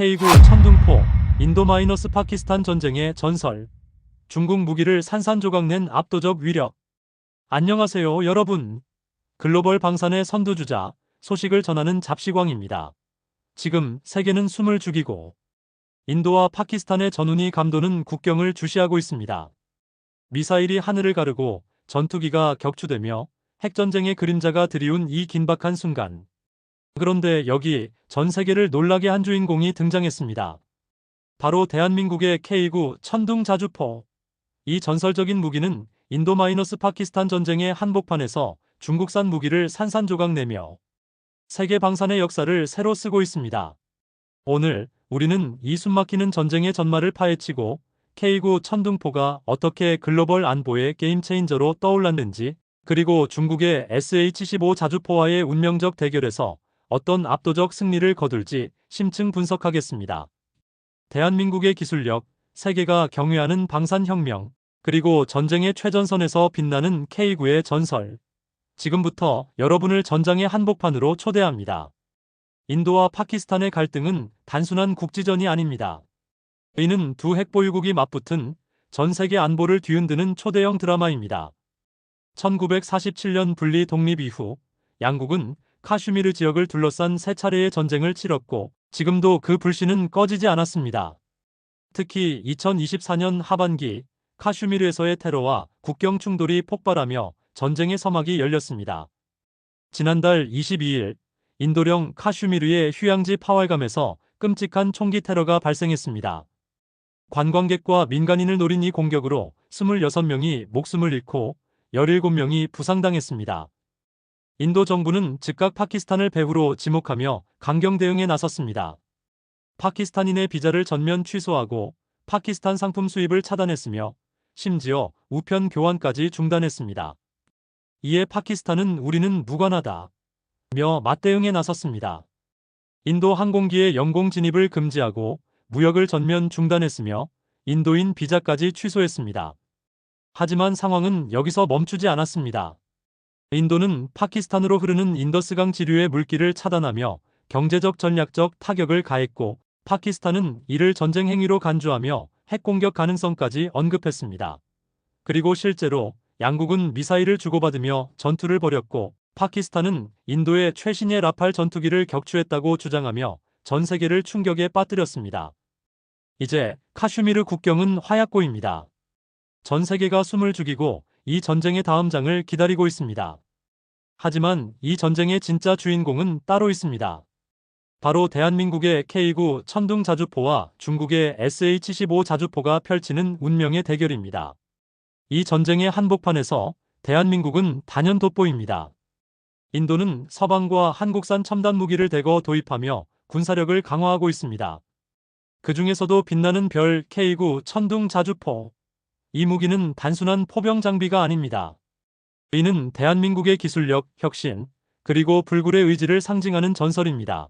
K9 천둥포, 인도 마이너스 파키스탄 전쟁의 전설, 중국 무기를 산산조각 낸 압도적 위력. 안녕하세요, 여러분. 글로벌 방산의 선두주자, 소식을 전하는 잡시광입니다. 지금 세계는 숨을 죽이고, 인도와 파키스탄의 전운이 감도는 국경을 주시하고 있습니다. 미사일이 하늘을 가르고 전투기가 격추되며 핵전쟁의 그림자가 드리운 이 긴박한 순간. 그런데 여기 전 세계를 놀라게 한 주인공이 등장했습니다. 바로 대한민국의 K9 천둥 자주포. 이 전설적인 무기는 인도 마이너스 파키스탄 전쟁의 한복판에서 중국산 무기를 산산조각 내며 세계 방산의 역사를 새로 쓰고 있습니다. 오늘 우리는 이 숨막히는 전쟁의 전말을 파헤치고 K9 천둥포가 어떻게 글로벌 안보의 게임 체인저로 떠올랐는지 그리고 중국의 SH-15 자주포와의 운명적 대결에서 어떤 압도적 승리를 거둘지 심층 분석하겠습니다. 대한민국의 기술력, 세계가 경외하는 방산혁명, 그리고 전쟁의 최전선에서 빛나는 K9의 전설. 지금부터 여러분을 전장의 한복판으로 초대합니다. 인도와 파키스탄의 갈등은 단순한 국지전이 아닙니다. 이는 두 핵보유국이 맞붙은 전 세계 안보를 뒤흔드는 초대형 드라마입니다. 1947년 분리 독립 이후 양국은 카슈미르 지역을 둘러싼 세 차례의 전쟁을 치렀고 지금도 그 불씨는 꺼지지 않았습니다. 특히 2024년 하반기 카슈미르에서의 테러와 국경 충돌이 폭발하며 전쟁의 서막이 열렸습니다. 지난달 22일 인도령 카슈미르의 휴양지 파왈감에서 끔찍한 총기 테러가 발생했습니다. 관광객과 민간인을 노린 이 공격으로 26명이 목숨을 잃고 17명이 부상당했습니다. 인도 정부는 즉각 파키스탄을 배후로 지목하며 강경 대응에 나섰습니다. 파키스탄인의 비자를 전면 취소하고 파키스탄 상품 수입을 차단했으며 심지어 우편 교환까지 중단했습니다. 이에 파키스탄은 우리는 무관하다. 며 맞대응에 나섰습니다. 인도 항공기의 영공 진입을 금지하고 무역을 전면 중단했으며 인도인 비자까지 취소했습니다. 하지만 상황은 여기서 멈추지 않았습니다. 인도는 파키스탄으로 흐르는 인더스강 지류의 물길을 차단하며 경제적 전략적 타격을 가했고 파키스탄은 이를 전쟁 행위로 간주하며 핵공격 가능성까지 언급했습니다. 그리고 실제로 양국은 미사일을 주고받으며 전투를 벌였고 파키스탄은 인도의 최신의 라팔 전투기를 격추했다고 주장하며 전 세계를 충격에 빠뜨렸습니다. 이제 카슈미르 국경은 화약고입니다. 전 세계가 숨을 죽이고 이 전쟁의 다음 장을 기다리고 있습니다. 하지만 이 전쟁의 진짜 주인공은 따로 있습니다. 바로 대한민국의 K9 천둥 자주포와 중국의 SH-15 자주포가 펼치는 운명의 대결입니다. 이 전쟁의 한복판에서 대한민국은 단연 돋보입니다. 인도는 서방과 한국산 첨단 무기를 대거 도입하며 군사력을 강화하고 있습니다. 그 중에서도 빛나는 별 K9 천둥 자주포. 이 무기는 단순한 포병 장비가 아닙니다. 이는 대한민국의 기술력, 혁신, 그리고 불굴의 의지를 상징하는 전설입니다.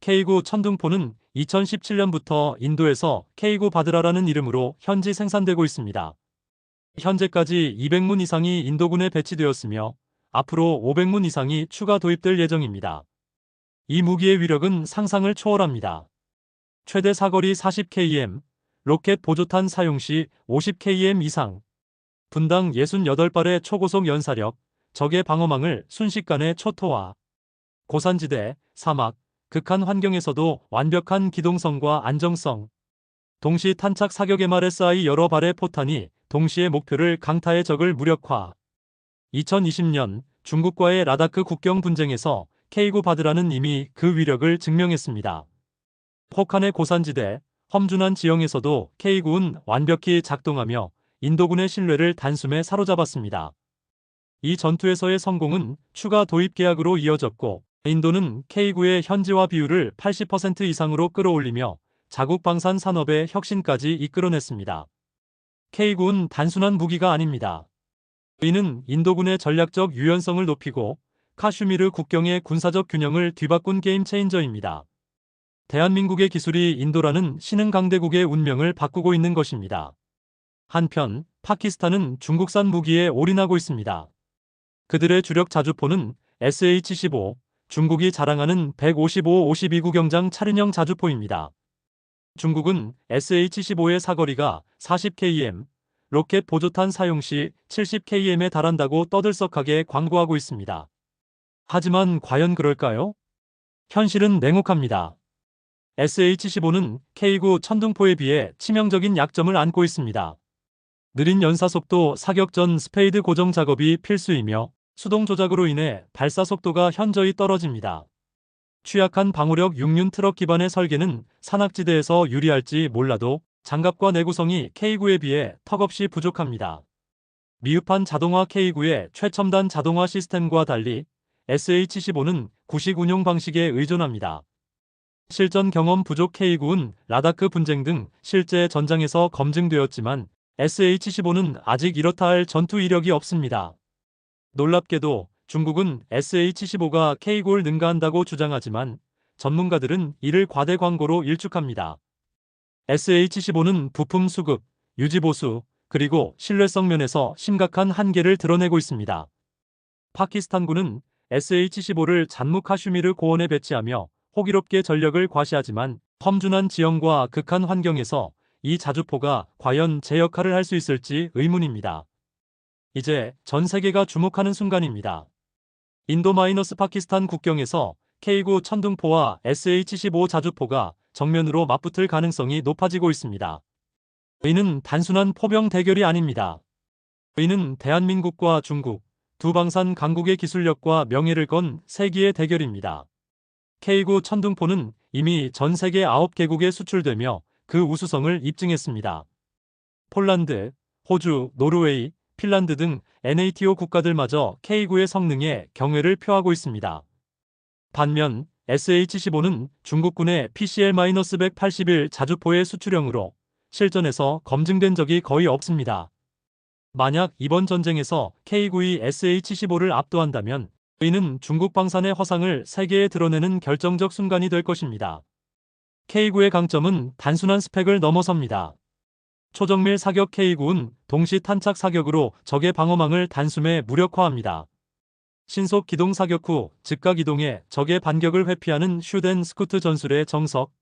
K9 천둥포는 2017년부터 인도에서 K9 바드라라는 이름으로 현지 생산되고 있습니다. 현재까지 200문 이상이 인도군에 배치되었으며 앞으로 500문 이상이 추가 도입될 예정입니다. 이 무기의 위력은 상상을 초월합니다. 최대 사거리 40km, 로켓 보조탄 사용 시 50km 이상, 분당 68발의 초고속 연사력, 적의 방어망을 순식간에 초토화. 고산지대, 사막, 극한 환경에서도 완벽한 기동성과 안정성. 동시 탄착 말에 쌓이 여러 발의 포탄이 동시에 목표를 강타의 적을 무력화. 2020년 중국과의 라다크 국경 분쟁에서 K9 바드라는 이미 그 위력을 증명했습니다. 혹한의 고산지대, 험준한 지형에서도 K9은 완벽히 작동하며 인도군의 신뢰를 단숨에 사로잡았습니다. 이 전투에서의 성공은 추가 도입 계약으로 이어졌고 인도는 K9의 현지화 비율을 80% 이상으로 끌어올리며 자국 방산 산업의 혁신까지 이끌어냈습니다. K9는 단순한 무기가 아닙니다. 이는 인도군의 전략적 유연성을 높이고 카슈미르 국경의 군사적 균형을 뒤바꾼 게임 체인저입니다. 대한민국의 기술이 인도라는 신흥 강대국의 운명을 바꾸고 있는 것입니다. 한편 파키스탄은 중국산 무기에 올인하고 있습니다. 그들의 주력 자주포는 SH-15, 중국이 자랑하는 155-52 구 경장 차륜형 자주포입니다. 중국은 SH-15의 사거리가 40km, 로켓 보조탄 사용 시 70km에 달한다고 떠들썩하게 광고하고 있습니다. 하지만 과연 그럴까요? 현실은 냉혹합니다. SH-15는 K9 천둥포에 비해 치명적인 약점을 안고 있습니다. 느린 연사속도 사격 전 스페이드 고정 작업이 필수이며 수동 조작으로 인해 발사 속도가 현저히 떨어집니다. 취약한 방호력 6륜 트럭 기반의 설계는 산악지대에서 유리할지 몰라도 장갑과 내구성이 K9에 비해 턱없이 부족합니다. 미흡한 자동화 K9의 최첨단 자동화 시스템과 달리 SH-15는 구식 운용 방식에 의존합니다. 실전 경험 부족 K9은 라다크 분쟁 등 실제 전장에서 검증되었지만 SH-15는 아직 이렇다 할 전투 이력이 없습니다. 놀랍게도 중국은 SH-15가 K9를 능가한다고 주장하지만 전문가들은 이를 과대 광고로 일축합니다. SH-15는 부품 수급, 유지 보수, 그리고 신뢰성 면에서 심각한 한계를 드러내고 있습니다. 파키스탄군은 SH-15를 잔무 카슈미르 고원에 배치하며 호기롭게 전력을 과시하지만 험준한 지형과 극한 환경에서 이 자주포가 과연 제 역할을 할 수 있을지 의문입니다. 이제 전 세계가 주목하는 순간입니다. 인도 마이너스 파키스탄 국경에서 K9 천둥포와 SH-15 자주포가 정면으로 맞붙을 가능성이 높아지고 있습니다. 이는 단순한 포병 대결이 아닙니다. 이는 대한민국과 중국, 두 방산 강국의 기술력과 명예를 건 세기의 대결입니다. K9 천둥포는 이미 전 세계 9개국에 수출되며 그 우수성을 입증했습니다. 폴란드, 호주, 노르웨이, 핀란드 등 NATO 국가들마저 K9의 성능에 경외를 표하고 있습니다. 반면 SH-15는 중국군의 PCL-181 자주포의 수출형으로 실전에서 검증된 적이 거의 없습니다. 만약 이번 전쟁에서 K9이 SH-15를 압도한다면 이는 중국 방산의 허상을 세계에 드러내는 결정적 순간이 될 것입니다. K9의 강점은 단순한 스펙을 넘어섭니다. 초정밀 사격 K9은 동시 탄착 사격으로 적의 방어망을 단숨에 무력화합니다. 신속 기동 사격 후 즉각 이동해 적의 반격을 회피하는 슈덴 스쿠트 전술의 정석.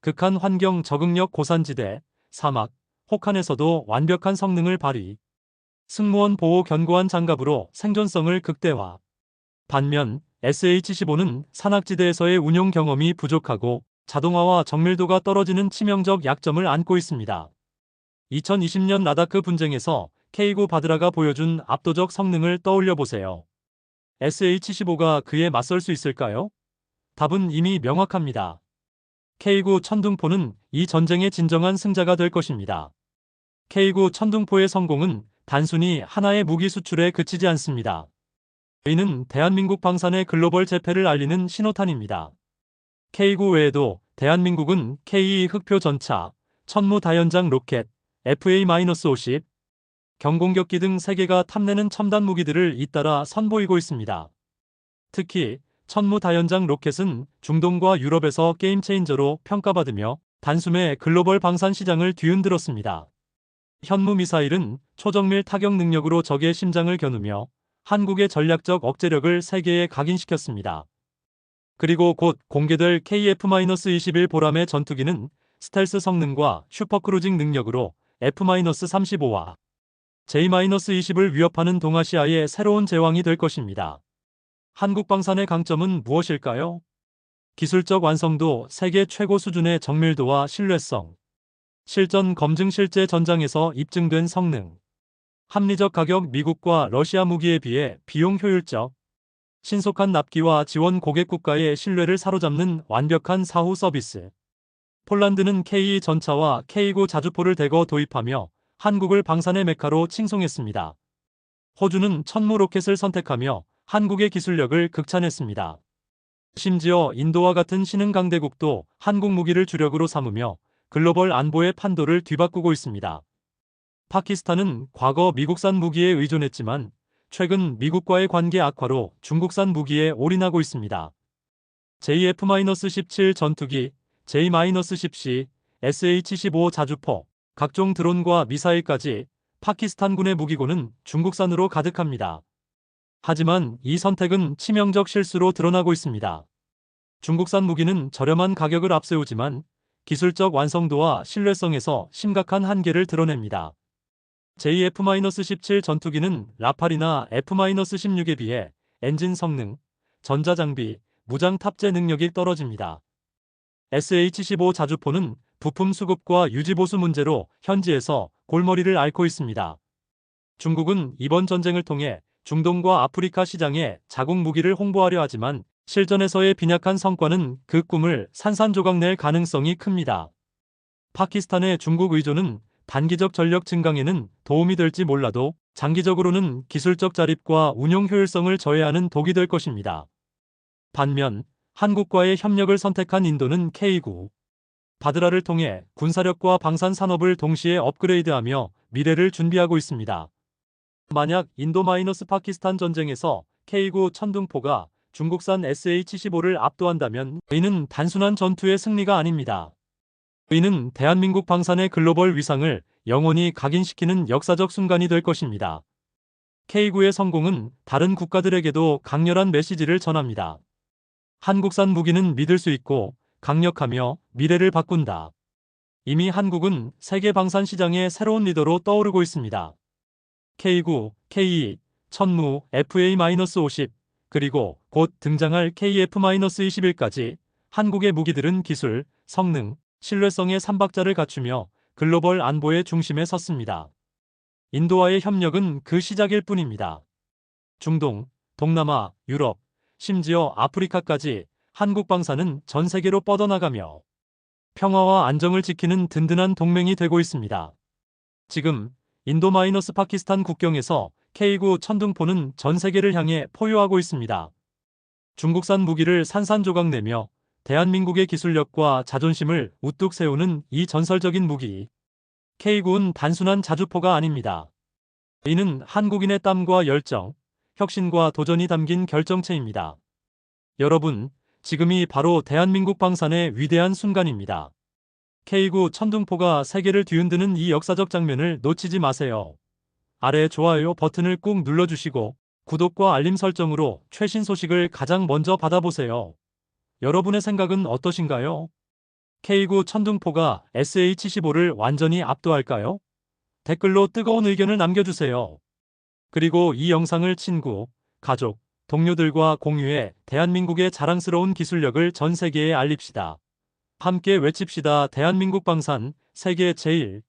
극한 환경 적응력 고산지대, 사막, 혹한에서도 완벽한 성능을 발휘. 승무원 보호 견고한 장갑으로 생존성을 극대화. 반면 SH-15는 산악지대에서의 운용 경험이 부족하고 자동화와 정밀도가 떨어지는 치명적 약점을 안고 있습니다. 2020년 라다크 분쟁에서 K9 바드라가 보여준 압도적 성능을 떠올려 보세요. SH-15가 그에 맞설 수 있을까요? 답은 이미 명확합니다. K9 천둥포는 이 전쟁의 진정한 승자가 될 것입니다. K9 천둥포의 성공은 단순히 하나의 무기 수출에 그치지 않습니다. 이는 대한민국 방산의 글로벌 재패를 알리는 신호탄입니다. K9 외에도 대한민국은 K2 흑표 전차, 천무 다연장 로켓, FA-50, 경공격기 등 세계가 탐내는 첨단 무기들을 잇따라 선보이고 있습니다. 특히 천무 다연장 로켓은 중동과 유럽에서 게임 체인저로 평가받으며 단숨에 글로벌 방산 시장을 뒤흔들었습니다. 현무 미사일은 초정밀 타격 능력으로 적의 심장을 겨누며 한국의 전략적 억제력을 세계에 각인시켰습니다. 그리고 곧 공개될 KF-21 보람의 전투기는 스텔스 성능과 슈퍼크루징 능력으로 F-35와 J-20을 위협하는 동아시아의 새로운 제왕이 될 것입니다. 한국 방산의 강점은 무엇일까요? 기술적 완성도, 세계 최고 수준의 정밀도와 신뢰성, 실전 검증 실제 전장에서 입증된 성능, 합리적 가격 미국과 러시아 무기에 비해 비용 효율적, 신속한 납기와 지원 고객 국가의 신뢰를 사로잡는 완벽한 사후 서비스. 폴란드는 K2 전차와 K9 자주포를 대거 도입하며 한국을 방산의 메카로 칭송했습니다. 호주는 천무 로켓을 선택하며 한국의 기술력을 극찬했습니다. 심지어 인도와 같은 신흥 강대국도 한국 무기를 주력으로 삼으며 글로벌 안보의 판도를 뒤바꾸고 있습니다. 파키스탄은 과거 미국산 무기에 의존했지만 최근 미국과의 관계 악화로 중국산 무기에 올인하고 있습니다. JF-17 전투기, J-10C, SH-15 자주포, 각종 드론과 미사일까지 파키스탄군의 무기고는 중국산으로 가득합니다. 하지만 이 선택은 치명적 실수로 드러나고 있습니다. 중국산 무기는 저렴한 가격을 앞세우지만 기술적 완성도와 신뢰성에서 심각한 한계를 드러냅니다. JF-17 전투기는 라팔이나 F-16에 비해 엔진 성능, 전자 장비, 무장 탑재 능력이 떨어집니다. SH-15 자주포는 부품 수급과 유지 보수 문제로 현지에서 골머리를 앓고 있습니다. 중국은 이번 전쟁을 통해 중동과 아프리카 시장에 자국 무기를 홍보하려 하지만 실전에서의 빈약한 성과는 그 꿈을 산산조각 낼 가능성이 큽니다. 파키스탄의 중국 의존은 단기적 전력 증강에는 도움이 될지 몰라도 장기적으로는 기술적 자립과 운용 효율성을 저해하는 독이 될 것입니다. 반면 한국과의 협력을 선택한 인도는 K9 바드라를 통해 군사력과 방산 산업을 동시에 업그레이드하며 미래를 준비하고 있습니다. 만약 인도-파키스탄 전쟁에서 K9 천둥포가 중국산 SH-15를 압도한다면 이는 단순한 전투의 승리가 아닙니다. 이는 대한민국 방산의 글로벌 위상을 영원히 각인시키는 역사적 순간이 될 것입니다. K9의 성공은 다른 국가들에게도 강렬한 메시지를 전합니다. 한국산 무기는 믿을 수 있고 강력하며 미래를 바꾼다. 이미 한국은 세계 방산 시장의 새로운 리더로 떠오르고 있습니다. K9, K2, 천무, FA-50, 그리고 곧 등장할 KF-21까지 한국의 무기들은 기술, 성능, 신뢰성의 삼박자를 갖추며 글로벌 안보의 중심에 섰습니다. 인도와의 협력은 그 시작일 뿐입니다. 중동, 동남아, 유럽, 심지어 아프리카까지 한국 방사는 전 세계로 뻗어나가며 평화와 안정을 지키는 든든한 동맹이 되고 있습니다. 지금 인도-파키스탄 국경에서 K9 천둥포는 전 세계를 향해 포효하고 있습니다. 중국산 무기를 산산조각 내며 대한민국의 기술력과 자존심을 우뚝 세우는 이 전설적인 무기. K9는 단순한 자주포가 아닙니다. 이는 한국인의 땀과 열정, 혁신과 도전이 담긴 결정체입니다. 여러분, 지금이 바로 대한민국 방산의 위대한 순간입니다. K9 천둥포가 세계를 뒤흔드는 이 역사적 장면을 놓치지 마세요. 아래 좋아요 버튼을 꾹 눌러주시고 구독과 알림 설정으로 최신 소식을 가장 먼저 받아보세요. 여러분의 생각은 어떠신가요? K9 천둥포가 SH-15를 완전히 압도할까요? 댓글로 뜨거운 의견을 남겨주세요. 그리고 이 영상을 친구, 가족, 동료들과 공유해 대한민국의 자랑스러운 기술력을 전 세계에 알립시다. 함께 외칩시다. 대한민국 방산, 세계 제일.